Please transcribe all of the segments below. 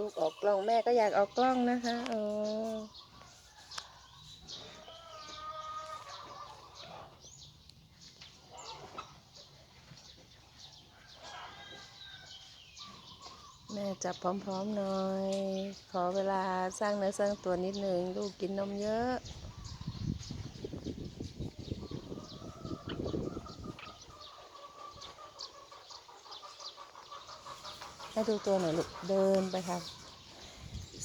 ลูกออกกล้องแม่ก็อยากออกกล้องนะคะอ๋อแม่จับพร้อมๆหน่อย ขอเวลาสร้างเนื้อสร้างตัวนิดนึงลูกกินนมเยอะ ให้ดูตัวหน่อยลูกเดินไปครับ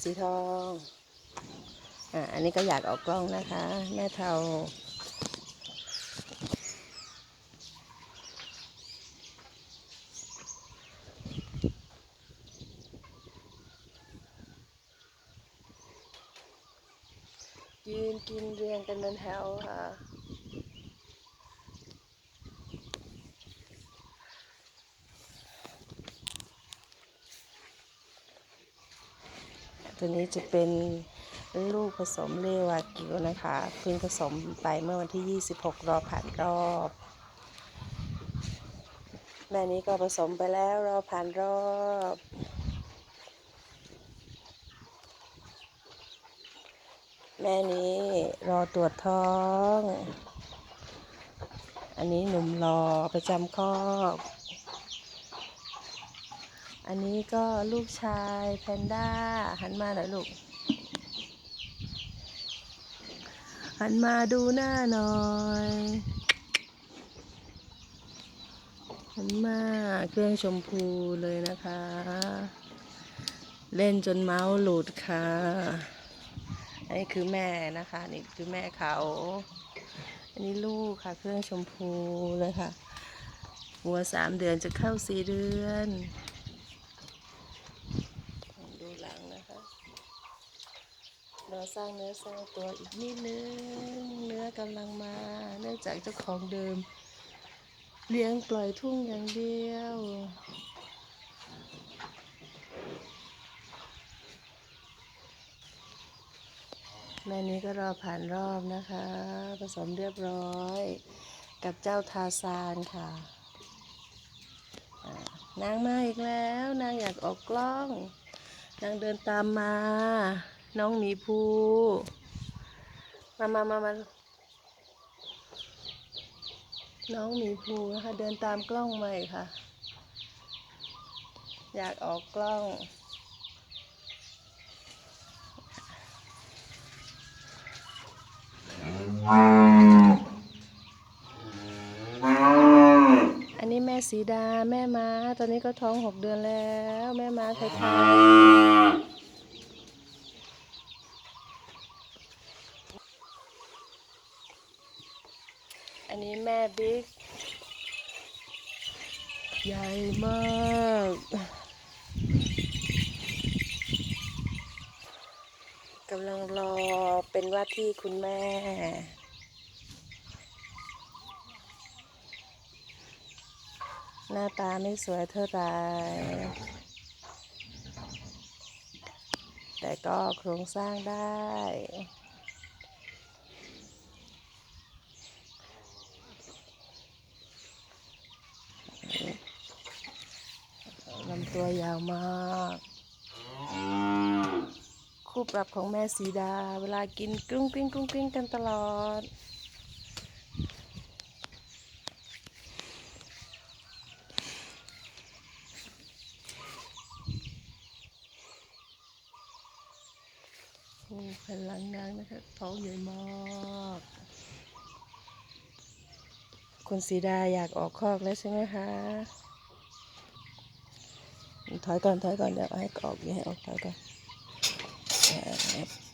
สีทองอ่าอันนี้ก็อยากออกกล้องนะคะ แม่เทายืนกินเรียงกันเป็นแถวค่ะ ตัวนี้จะเป็นลูกผสมเลวากิวนะคะเพิ่งผสมไปเมื่อวันที่ 26 รอผ่านรอบ แม่นี้ก็ผสมไปแล้วรอผ่านรอบแม่นี้รอตรวจท้อง อันนี้หนุ่มรอประจำคอก อันนี้ก็ลูกชายแพนด้าหันมาหน่อยลูก หันมาดูหน้าหน่อย หันมาเครื่องชมพูเลยนะคะ เล่นจนเมาส์หลุดค่ะ อันนี้คือแม่นะคะ นี่คือแม่เขา อันนี้ลูกค่ะ เครื่องชมพูเลยค่ะหัวสามเดือนจะเข้าสี่เดือน ดูหลังนะคะ เราสร้างเนื้อสร้างตัวอีกนิดนึง เนื้อกำลังมา เนื่องจากเจ้าของเดิม เลี้ยงปล่อยทุ่งอย่างเดียวแม่นี้ก็รอผ่านรอบนะคะ ผสมเรียบร้อยกับเจ้าทาซานค่ะ นางมาอีกแล้ว นางอยากออกกล้อง นางเดินตามมา น้องหมีภูมามามามาน้องหมีภูนะคะเดินตามกล้องมาอีกค่ะ อยากออกกล้อง อันนี้แม่สีดาแม่ม้า ตอนนี้ก็ท้องหกเดือนแล้ว แม่ม้าไทย นนี้แม่บิ๊ก ใหญ่มาก กำลังรอเป็นว่าที่คุณแม่หน้าตาไม่สวยเท่าไหร่แต่ก็โครงสร้างได้ ตัวยาวมาก คู่ปรับของแม่สีดา เวลากินกรุ้งกริ้งกรุ้งกริ้งกันตลอดโอ้แผ่นหลังนางนะคะท้องใหญ่มากคุณสีดาอยากออกคอกแล้วใช่ไหมคะ ถอยก่อนถอยก่อนเดี๋ยวให้ออกอย่าให้ออกถอยก่อน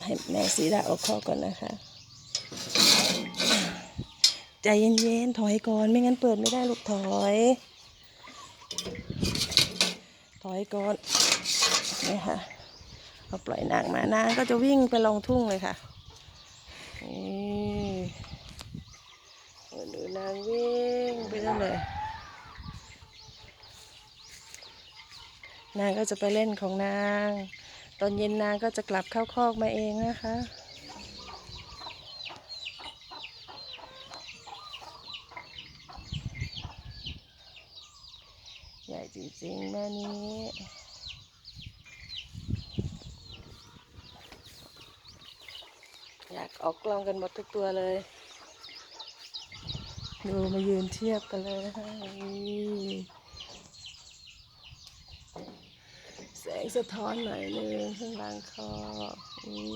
ให้แม่สีดาออกคอก่อนนะคะ ใจเย็นๆถอยก่อนไม่งั้นเปิดไม่ได้ลูกถอย ถอยก่อนนี่ค่ะพอปล่อยนางมานางก็จะวิ่งไปลงทุ่งเลยค่ะนี่โอ้ดูนางวิ่งไปนั่นเลย นางก็จะไปเล่นของนาง ตอนเย็นนางก็จะกลับเข้าคอกมาเองนะคะ ใหญ่จริงๆแม่นี้อยากออกกล้องกันหมดทุกตัวเลย ดูมายืนเทียบกันเลย แสงสะท้อนหน่อยนึงข้างล่างคอนี่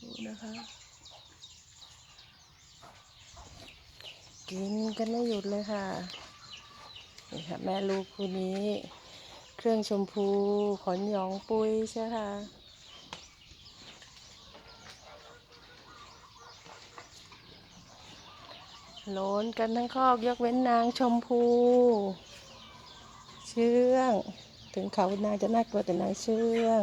ดูนะคะกินกันไม่หยุดเลยค่ะนี่ค่ะ แม่ลูกคู่นี้ เครื่องชมพูขนยองปุยใช่ค่ะโหลนกันทั้งคอกยกเว้นนางชมพู เชื่อง ถึงเขานางจะน่ากลัวแต่นางเชื่อง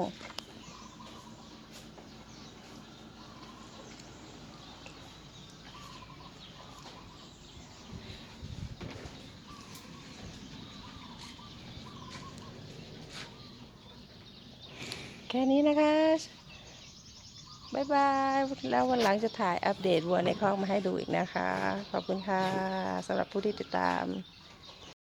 แค่นี้นะคะ บ๊ายบาย แล้ววันหลังจะถ่ายอัปเดตวัวในคลอกมาให้ดูอีกนะคะ ขอบคุณค่ะสำหรับผู้ที่ติดตาม